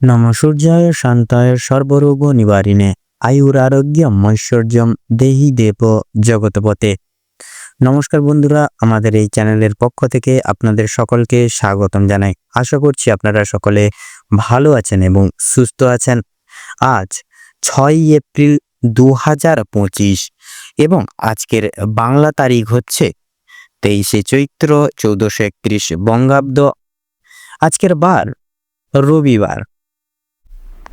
নম সূর্যায় শান্তায় সর্বরোগ নিবারিণে আয়ুরারোগ্যম ঐশ্বর্যম দেহি দেব জগৎপতে নমস্কার বন্ধুরা, আমাদের এই চ্যানেলের পক্ষ থেকে আপনাদের সকলকে স্বাগতম জানাই। আশা করছি আপনারা সকলে ভালো আছেন এবং সুস্থ আছেন। আজ ছয় এপ্রিল দু হাজার পঁচিশ এবং আজকের বাংলা তারিখ হচ্ছে তেইশে চৈত্র চৌদ্দশো একত্রিশ বঙ্গাব্দ। আজকের বার রবিবার।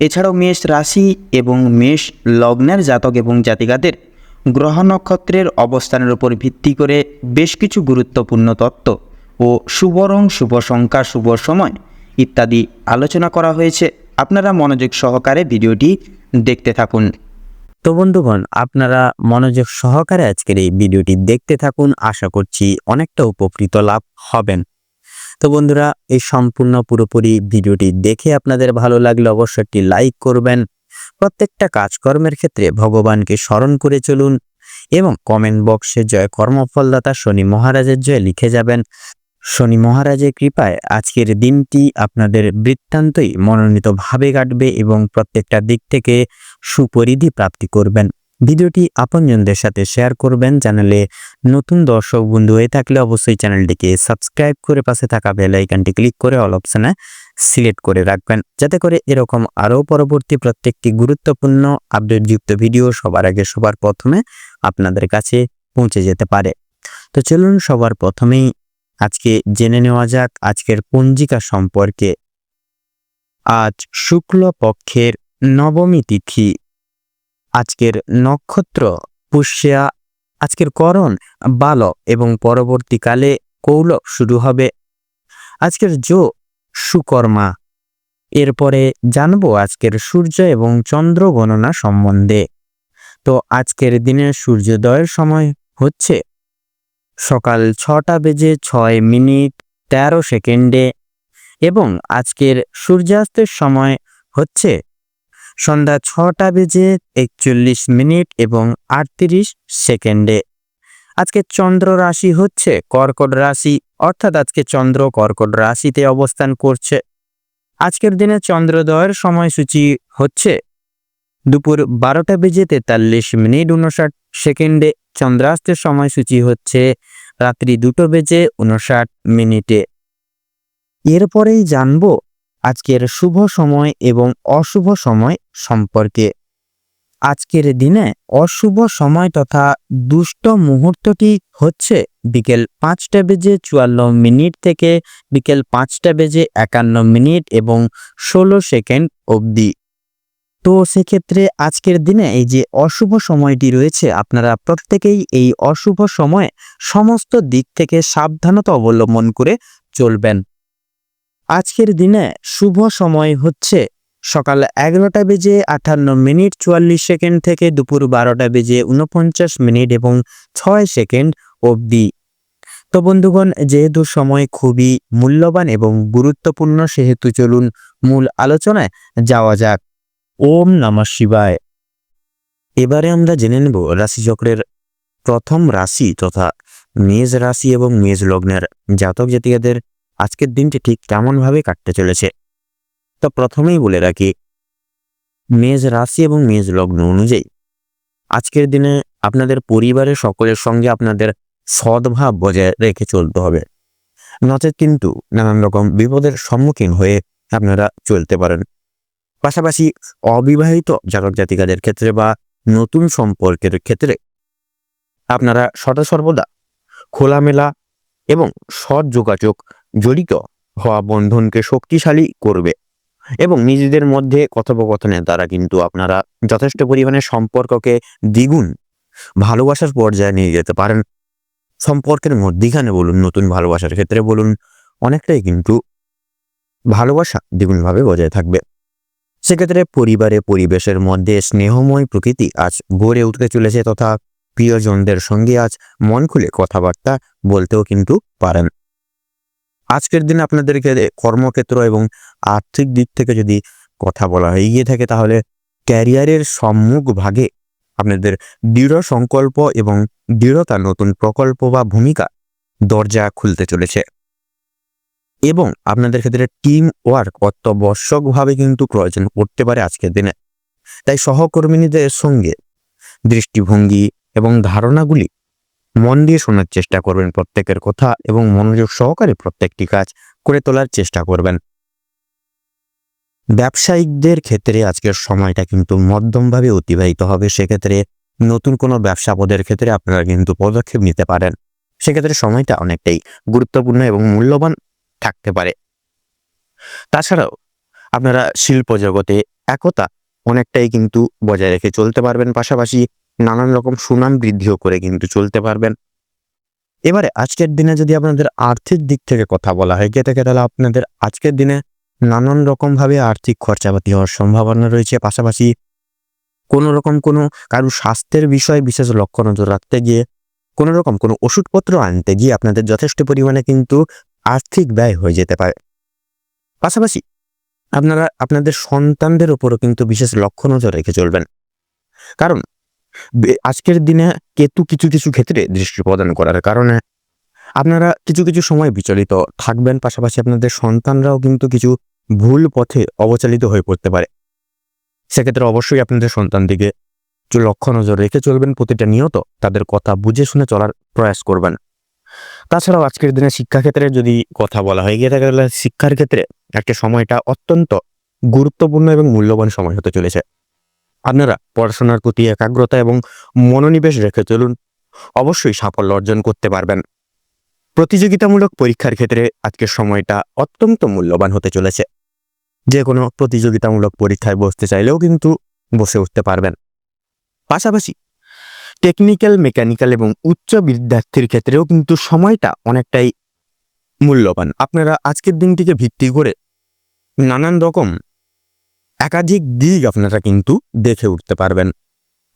এছাড়াও মেষ রাশি এবং মেষ লগ্নের জাতক এবং জাতিকাদের গ্রহ নক্ষত্রের অবস্থানের উপর ভিত্তি করে বেশ কিছু গুরুত্বপূর্ণ তত্ত্ব ও শুভ রং, শুভ সংখ্যা, শুভ সময় ইত্যাদি আলোচনা করা হয়েছে। আপনারা মনোযোগ সহকারে ভিডিওটি দেখতে থাকুন। তো বন্ধুগণ, আপনারা মনোযোগ সহকারে আজকের এই ভিডিওটি দেখতে থাকুন। আশা করছি অনেকটা উপকৃত লাভ হবেন। তো বন্ধুরা, এই সম্পূর্ণ পুরোপুরি ভিডিওটি দেখে আপনাদের ভালো লাগলে অবশ্যই একটি লাইক করবেন। প্রত্যেকটা কাজকর্মের ক্ষেত্রে ভগবানকে স্মরণ করে চলুন এবং কমেন্ট বক্সে জয় কর্মফলদাতা শনি মহারাজের জয় লিখে যাবেন। শনি মহারাজের কৃপায় আজকের দিনটি আপনাদের বৃত্তান্তই মনোনীতভাবে কাটবে এবং প্রত্যেকটা দিক থেকে সুপরিধি প্রাপ্তি করবেন। ভিডিওটি আপনজনদের সাথে শেয়ার করবেন চ্যানেলে নতুন দর্শক বন্ধু হয়ে থাকলে অবশ্যই চ্যানেলটিকে সাবস্ক্রাইব করে পাশে থাকা বেল আইকনটি ক্লিক করে অল অপশনে সিলেক্ট করে রাখবেন, যাতে করে এরকম আরও পরবর্তী প্রত্যেকটি গুরুত্বপূর্ণ আপডেটযুক্ত ভিডিও সবার আগে সবার প্রথমে আপনাদের কাছে পৌঁছে যেতে পারে। তো চলুন সবার প্রথমেই আজকে জেনে নেওয়া যাক আজকের পঞ্জিকা সম্পর্কে। আজ শুক্ল পক্ষের নবমী তিথি। আজকের নক্ষত্র, পুষ্যা, আজকের করণ, বাল এবং পরবর্তীকালে কৌলক শুরু হবে। আজকের জো, সুকর্মা। এরপরে জানব আজকের সূর্য এবং চন্দ্র গণনা সম্বন্ধে। তো আজকের দিনে সূর্যোদয়ের সময় হচ্ছে সকাল ছটা বেজে ছয় মিনিট তেরো সেকেন্ডে এবং আজকের সূর্যাস্তের সময় হচ্ছে সন্ধ্যা ছটা বেজে একচল্লিশ মিনিট এবং আটত্রিশ সেকেন্ডে। আজকে চন্দ্র রাশি হচ্ছে কর্কট রাশি, অর্থাৎ আজকে চন্দ্র কর্কট রাশিতে অবস্থান করছে। আজকের দিনে চন্দ্রোদয়ের সময়সূচি হচ্ছে দুপুর বারোটা বেজে তেতাল্লিশ মিনিট উনষাট সেকেন্ডে। চন্দ্রাস্তের সময়সূচি হচ্ছে রাত্রি দুটো বেজে উনষাট মিনিটে। এরপরেই জানব আজকের শুভ সময় এবং অশুভ সময় সম্পর্কে। আজকের দিনে অশুভ সময় তথা দুষ্ট মুহূর্তটি হচ্ছে বিকেল পাঁচটা বেজে চুয়ান্ন মিনিট থেকে বিকেল পাঁচটা বেজে একান্ন মিনিট এবং ষোলো সেকেন্ড অবধি। তো সেক্ষেত্রে আজকের দিনে এই যে অশুভ সময়টি রয়েছে, আপনারা প্রত্যেকেই এই অশুভ সময়ে সমস্ত দিক থেকে সাবধানতা অবলম্বন করে চলবেন। আজকের দিনে শুভ সময় হচ্ছে সকাল এগারোটা বেজে আটান্ন মিনিট চুয়াল্লিশ সেকেন্ড থেকে দুপুর বারোটা বেজে উনপঞ্চাশ মিনিট এবং ছয় সেকেন্ড অবধি। তো বন্ধুগণ, যেহেতু সময় খুবই মূল্যবান এবং গুরুত্বপূর্ণ, সেহেতু চলুন মূল আলোচনায় যাওয়া যাক। ওম নমঃ শিবায়। এবারে আমরা জেনে নেব রাশিচক্রের প্রথম রাশি তথা মেষ রাশি এবং মেষ লগ্নের জাতক জাতিকাদের আজকের দিনটি ঠিক কেমনভাবে কাটতে চলেছে? তো প্রথমেই বলে রাখি মেজ রাশি এবং মেজ লগ্ন অনুযায়ী, আজকের দিনে আপনাদের পরিবারের সকলের সঙ্গে আপনাদের সদ্ভাব বজায় রেখে চলতে হবে। নচেত কিন্তু নানান রকম বিপদের সম্মুখীন হয়ে আপনারা চলতে পারেন। পাশাপাশি অবিবাহিত জাতক জাতিকাদের ক্ষেত্রে বা নতুন সম্পর্কের ক্ষেত্রে আপনারা সদা সর্বদা খোলামেলা এবং সৎ যোগাযোগ জড়িত হওয়া বন্ধনকে শক্তিশালী করবে। এবং নিজেদের মধ্যে কথোপকথনে তারা কিন্তু আপনারা যথেষ্ট পরিমাণে সম্পর্ককে দ্বিগুণ ভালোবাসার পর্যায়ে নিয়ে যেতে পারেন। সম্পর্কের মধ্যিখানে বলুন, নতুন ভালোবাসার ক্ষেত্রে বলুন, অনেকটাই কিন্তু ভালোবাসা দ্বিগুণভাবে বজায় থাকবে। সেক্ষেত্রে পরিবারে, পরিবেশের মধ্যে স্নেহময় প্রকৃতি আজ গড়ে উঠতে চলেছে তথা প্রিয়জনদের সঙ্গে আজ মন খুলে কথাবার্তা বলতেও কিন্তু পারেন। আজকের দিনে আপনাদেরকে কর্মক্ষেত্র এবং আর্থিক দিক থেকে যদি কথা বলা হয়ে গিয়ে থাকে তাহলে ক্যারিয়ারের সম্মুখ ভাগে আপনাদের দৃঢ় সংকল্প এবং দৃঢ়তা নতুন প্রকল্প বা ভূমিকা দরজা খুলতে চলেছে। এবং আপনাদের ক্ষেত্রে টিম ওয়ার্ক অত্যাবশ্যকভাবে কিন্তু প্রয়োজন পড়তে পারে আজকের দিনে। তাই সহকর্মীদের সঙ্গে দৃষ্টিভঙ্গি এবং ধারণাগুলি মন দিয়ে শোনার চেষ্টা করবেন প্রত্যেকের কথা এবং মনোযোগ সহকারে প্রত্যেকটি কাজ করে তোলার চেষ্টা করবেন। ব্যবসায়িকদের ক্ষেত্রে আজকের সময়টা কিন্তু মধ্যমভাবে অতিবাহিত হবে। সেক্ষেত্রে নতুন কোনো ব্যবসা পদের ক্ষেত্রে আপনারা কিন্তু পদক্ষেপ নিতে পারেন। সেক্ষেত্রে সময়টা অনেকটাই গুরুত্বপূর্ণ এবং মূল্যবান থাকতে পারে। তাছাড়াও আপনারা শিল্প জগতে একতা অনেকটাই কিন্তু বজায় রেখে চলতে পারবেন। পাশাপাশি নানান রকম সুনাম বৃদ্ধিও করে কিন্তু চলতে পারবেন। এবারে আজকের দিনে যদি আপনাদের আর্থিক দিক থেকে কথা বলা হয় গিয়ে থাকে তাহলে আপনাদের আজকের দিনে নানান রকমভাবে আর্থিক খরচাপাতি হওয়ার সম্ভাবনা রয়েছে। পাশাপাশি কোনো রকম কোনো কারও স্বাস্থ্যের বিষয়ে বিশেষ লক্ষ্য নজর রাখতে গিয়ে, কোনো রকম কোনো ওষুধপত্র আনতে গিয়ে আপনাদের যথেষ্ট পরিমাণে কিন্তু আর্থিক ব্যয় হয়ে যেতে পারে। পাশাপাশি আপনারা, আপনাদের সন্তানদের উপরও কিন্তু বিশেষ লক্ষ্য নজর রেখে চলবেন। কারণ আজকের দিনে কেতু কিছু কিছু ক্ষেত্রে দৃষ্টি প্রদান করার কারণে আপনারা কিছু কিছু সময় বিচলিত থাকবেন, পাশাপাশি আপনাদের সন্তানরাও কিন্তু কিছু ভুল পথে অবচালিত হয়ে পড়তে পারে। সেক্ষেত্রে অবশ্যই আপনাদের সন্তান দিকে লক্ষ্য নজর রেখে চলবেন, প্রতিটা নিয়ত তাদের কথা বুঝে শুনে চলার প্রয়াস করবেন। তাছাড়াও আজকের দিনে শিক্ষাক্ষেত্রে যদি কথা বলা হয়ে, গিয়ে থাকে শিক্ষার ক্ষেত্রে একটা সময়টা অত্যন্ত গুরুত্বপূর্ণ এবং মূল্যবান সময় হতে চলেছে। আপনারা পড়াশোনার প্রতি একাগ্রতা এবং মনোনিবেশ রেখে চলুন। অবশ্যই সাফল্য অর্জন করতে পারবেন। প্রতিযোগিতামূলক পরীক্ষার ক্ষেত্রে আজকের সময়টা অত্যন্ত মূল্যবান হতে চলেছে। যে কোনো প্রতিযোগিতামূলক পরীক্ষায় বসতে চাইলেও কিন্তু বসে উঠতে পারবেন। পাশাপাশি টেকনিক্যাল, মেকানিক্যাল এবং উচ্চ বিদ্যার্থীর ক্ষেত্রেও কিন্তু সময়টা অনেকটাই মূল্যবান। আপনারা আজকের দিনটিকে ভিত্তি করে নানান রকম একাধিক দিক আপনারা কিন্তু দেখে উঠতে পারবেন।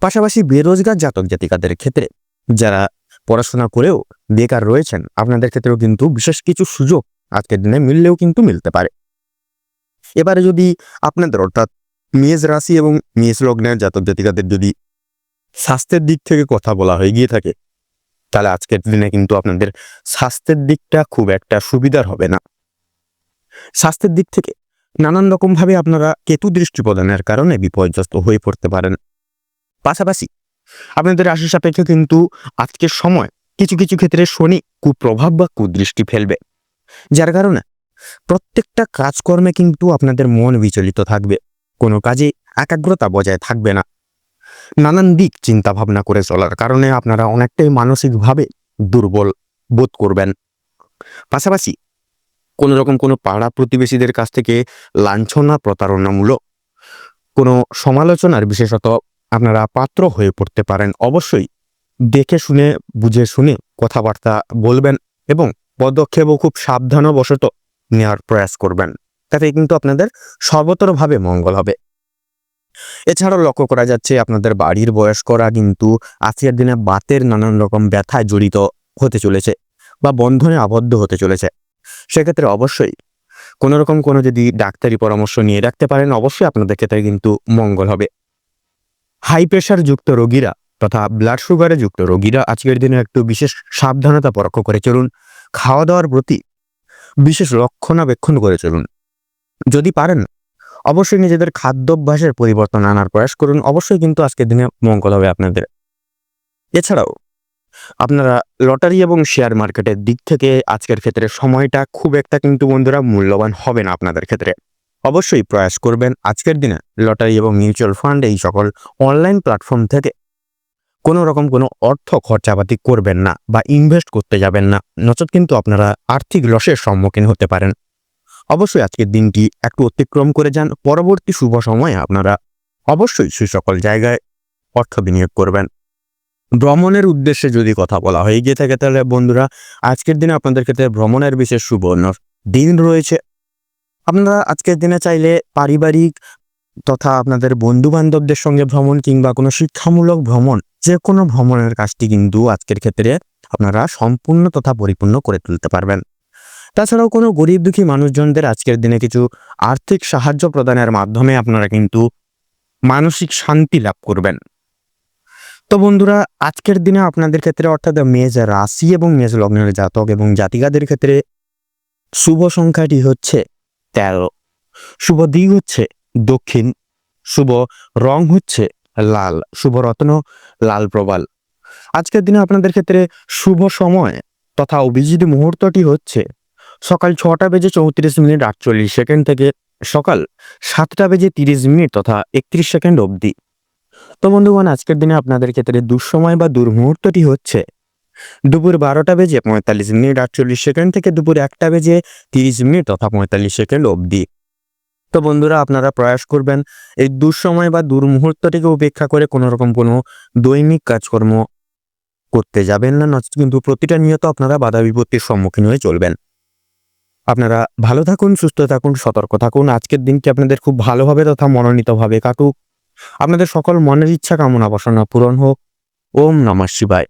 পাশাপাশি বেরোজগার জাতক জাতিকাদের ক্ষেত্রে যারা পড়াশোনা করেও বেকার রয়েছেন, আপনাদের ক্ষেত্রেও কিন্তু বিশেষ কিছু সুযোগ আজকের দিনে মিললেও কিন্তু মিলতে পারে। এবারে যদি আপনাদের অর্থাৎ মেষ রাশি এবং মেষ লগ্নের জাতক জাতিকাদের যদি স্বাস্থ্যের দিক থেকে কথা বলা হয়ে গিয়ে থাকে, তাহলে আজকের দিনে কিন্তু আপনাদের স্বাস্থ্যের দিকটা খুব একটা সুবিধার হবে না। স্বাস্থ্যের দিক থেকে নানান রকমভাবে আপনারা কেতু দৃষ্টি প্রদানের কারণে বিপর্যস্ত হয়ে পড়তে পারেন। পাশাপাশি আপনাদের রাশি সাপেক্ষে কিন্তু আজকের সময় কিছু কিছু ক্ষেত্রে শনি কুপ্রভাব বা কুদৃষ্টি ফেলবে। যার কারণে প্রত্যেকটা কাজকর্মে কিন্তু আপনাদের মন বিচলিত থাকবে। কোনো কাজে একাগ্রতা বজায় থাকবে না। নানান দিক চিন্তা ভাবনা করে চলার কারণে আপনারা অনেকটাই মানসিকভাবে দুর্বল বোধ করবেন। পাশাপাশি কোনো রকম কোনো পাড়া প্রতিবেশীদের কাছ থেকে লাঞ্ছনা প্রতারণামূলক কোনো সমালোচনার বিশেষত আপনারা পাত্র হয়ে পড়তে পারেন। অবশ্যই দেখে শুনে, বুঝে শুনে কথাবার্তা বলবেন এবং পদক্ষেপও খুব সাবধানবশত নেওয়ার প্রয়াস করবেন। তাতে কিন্তু আপনাদের সর্বতরভাবে মঙ্গল হবে। এছাড়াও লক্ষ্য করা যাচ্ছে, আপনাদের বাড়ির বয়স্করা কিন্তু আজকের দিনে বাতের নানান রকম ব্যথায় জড়িত হতে চলেছে বা বন্ধনে আবদ্ধ হতে চলেছে। সেক্ষেত্রে অবশ্যই কোনো রকম কোনো যদি ডাক্তারি পরামর্শ নিয়ে রাখতে পারেন, অবশ্যই আপনাদের ক্ষেত্রে কিন্তু মঙ্গল হবে। হাই প্রেশার যুক্ত রোগীরা তথা ব্লাড সুগারে যুক্ত রোগীরা আজকের দিনে একটু বিশেষ সাবধানতা পরোক্ষ করে চলুন। খাওয়া দাওয়ার প্রতি বিশেষ রক্ষণাবেক্ষণ করে চলুন। যদি পারেন, অবশ্যই নিজেদের খাদ্যাভ্যাসের পরিবর্তন আনার প্রয়াস করুন। অবশ্যই কিন্তু আজকের দিনে মঙ্গল হবে আপনাদের। এছাড়াও আপনারা লটারি এবং শেয়ার মার্কেটের দিক থেকে আজকের ক্ষেত্রে সময়টা খুব একটা কিন্তু বন্ধুরা মূল্যবান হবে না আপনাদের ক্ষেত্রে। অবশ্যই প্রয়াস করবেন আজকের দিনে লটারি এবং মিউচুয়াল ফান্ড এই সকল অনলাইন প্ল্যাটফর্ম থেকে। কোনো রকম কোনো অর্থ খরচাপাতি করবেন না বা ইনভেস্ট করতে যাবেন না নচেত কিন্তু আপনারা আর্থিক লসের সম্মুখীন হতে পারেন। অবশ্যই আজকের দিনটি একটু অতিক্রম করে যান, পরবর্তী শুভ সময়ে আপনারা অবশ্যই সেই সকল জায়গায় অর্থ বিনিয়োগ করবেন। ভ্রমণের উদ্দেশ্যে যদি কথা বলা হয়ে গিয়ে থাকে তাহলে বন্ধুরা, আজকের দিনে আপনাদের ক্ষেত্রে ভ্রমণের বিশেষ ন- দিন রয়েছে। আপনারা আজকের দিনে চাইলে পারিবারিক তথা আপনাদের বন্ধু বান্ধবদের সঙ্গে ভ্রমণ কিংবা কোনো শিক্ষামূলক ভ্রমণ যে কোনো ভ্রমণের কাজটি কিন্তু আজকের ক্ষেত্রে আপনারা সম্পূর্ণ তথা পরিপূর্ণ করে তুলতে পারবেন। তাছাড়াও কোনো গরিব দুঃখী মানুষজনদের আজকের দিনে কিছু আর্থিক সাহায্য প্রদানের মাধ্যমে আপনারা কিন্তু মানসিক শান্তি লাভ করবেন। তো বন্ধুরা, আজকের দিনে আপনাদের ক্ষেত্রে অর্থাৎ মেজ রাশি এবং মেজ লগ্নের জাতক এবং জাতিকাদের ক্ষেত্রে শুভ সংখ্যাটি হচ্ছে তেরো। শুভ দিক হচ্ছে দক্ষিণ, শুভ রং হচ্ছে লাল, শুভ রত্ন লাল প্রবাল। আজকের দিনে আপনাদের ক্ষেত্রে শুভ সময় তথা অভিজিৎ মুহূর্তটি হচ্ছে সকাল ছটা বেজে চৌত্রিশ মিনিট আটচল্লিশ সেকেন্ড থেকে সকাল সাতটা বেজে তিরিশ মিনিট তথা একত্রিশ সেকেন্ড অবধি। তো বন্ধুগণ, আজকের দিনে আপনাদের ক্ষেত্রে দুঃসময় বা দুর্মুহূর্তটি হচ্ছে। দুপুর বারোটা বেজে পঁয়তাল্লিশ মিনিট আটচল্লিশ সেকেন্ড থেকে দুপুর একটা বেজে তিরিশ মিনিট তথা পঁয়তাল্লিশ সেকেন্ড অবধি। তো বন্ধুরা, আপনারা প্রয়াস করবেন এই দুঃসময় বা দুর্মুহূর্তটিকে উপেক্ষা করে কোনো রকম কোনো দৈনিক কাজকর্ম করতে যাবেন না নচেত কিন্তু প্রতিটা নিয়ত আপনারা বাধা বিপত্তির সম্মুখীন হয়ে চলবেন। আপনারা ভালো থাকুন, সুস্থ থাকুন, সতর্ক থাকুন। আজকের দিনটি আপনাদের খুব ভালোভাবে তথা মনোনীতভাবে কাটুক। আপনাদের সকল মনের ইচ্ছা কামনা বাসনা পূরণ হোক। ওম নমঃ শিবায়।